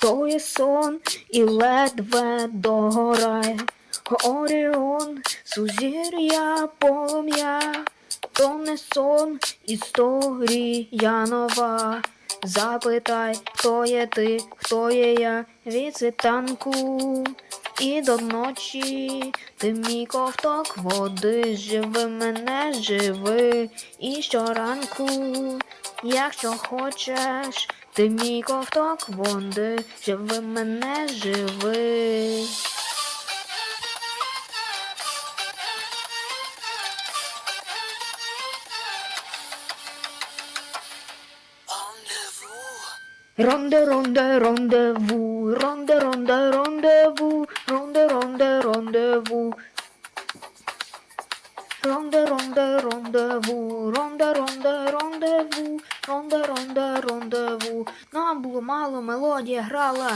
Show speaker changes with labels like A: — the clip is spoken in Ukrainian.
A: то є сон і ледве догорає. Оріон, сузір'я, полум'я, то не сон, історія нова. Запитай, хто є ти, хто є я від світанку і до ночі. Ти мій ковток води, живи мене, живи і щоранку, якщо хочеш, ти мій ковток води, живи мене, живи. Ронде, ронде, рондеву, ронде, ронде, рондеву, ронде, ронде, рондеву. Ронде, ронде, рондеву, ронде, ронде, рондеву, ронда, рондаву. Нам було мало, мелодія грала.